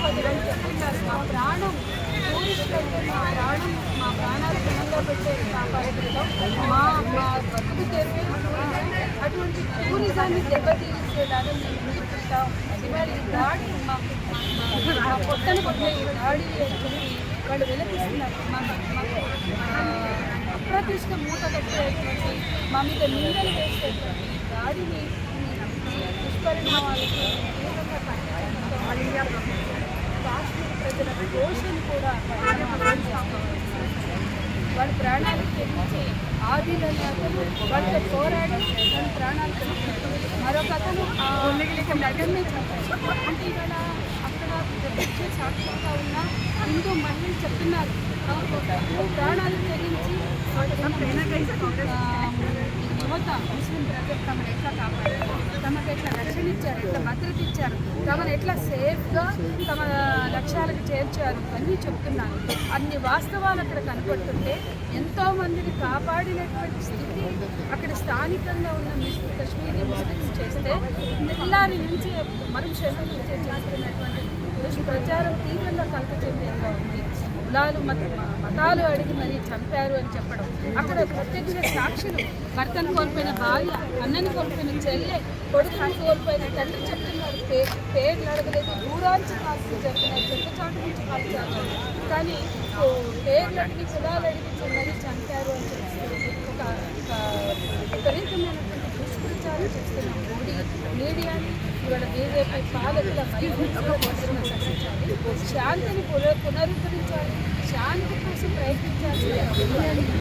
పదివేలు చెప్తున్నారు. మా ప్రాణం టూరిస్టులైతే మా ప్రాణం మా ప్రాణాలు క్షణంగా పెట్టే మా మా బతుకు తెరిపే అటువంటి టూరిజాన్ని దెబ్బతీసేలాగా మేము ముందు పుట్టాం ఇవాళ ఈ దాడి మా పొట్టను కొట్టిన ఈ దాడి వాళ్ళు విలపిస్తున్నారు. అప్రతిష్ట మూత కట్టేటువంటి మా మీద నీళ్ళు వేసేటువంటి దాడిని దుష్పరిణామాలకి తీవ్రంగా ఖండించాలి ప్రజల దోషను కూడా వాళ్ళ ప్రాణాలు తెగించి ఆదిలని అతను వాళ్ళతో పోరాడి వాళ్ళ ప్రాణాలు మరొక అతను నగర్నే అంటే ఇవాళ అక్కడ సాక్షిగా ఉన్న హిందూ మహిళలు చెప్తున్నారు. ప్రాణాలు తెగించి యువత ముస్లిం ప్రజలు తమను ఎట్లా కాపాడారు. తమకు ఎట్లా రక్షణ ఇచ్చారు. ఎట్లా భద్రత ఇచ్చారు తమను ఎట్లా సేఫ్గా తమ లక్ష్యాలకు చేర్చారు అన్నీ చెప్తున్నారు. అన్ని వాస్తవాలు అక్కడ కనపడుతుంటే ఎంతో మందిని కాపాడినటువంటి స్థితి అక్కడ స్థానికంగా ఉన్న మిస్ కశ్మీరీ ముస్లిమ్స్ చేస్తే తెల్లారి నుంచి మరుక్షణం నుంచి చేస్తున్నటువంటి ప్రచారం తీవ్రంగా కలత చెందేలా ఉంది. కులాలు మత మతాలు అడిగి మరీ చంపారు అని చెప్పడం. అక్కడ ప్రత్యక్ష సాక్షులు భర్తను కోల్పోయిన భార్య అన్నని కోల్పోయిన చెల్లె కొడుకుని కోల్పోయిన తండ్రి చెప్తున్నారు పే పేర్లు అడగలేదు దూరాంచి కాల్సి చెప్తున్నారు చెట్ల చాటు నుంచి కాల్చారు కానీ పేర్లు అడిగి కులాలు అడిగి మరీ చంపారు అని చెప్పి ఒక విపరీతమైనటువంటి దుష్ప్రచారం చేస్తున్నాం మోడీ మీడియాని ఇవాళ బీజేపీ పాలకుల వైఫల్యంలో మాత్రమే శాంతిని పునరుద్ధరించాలి. దానికోసం కోసం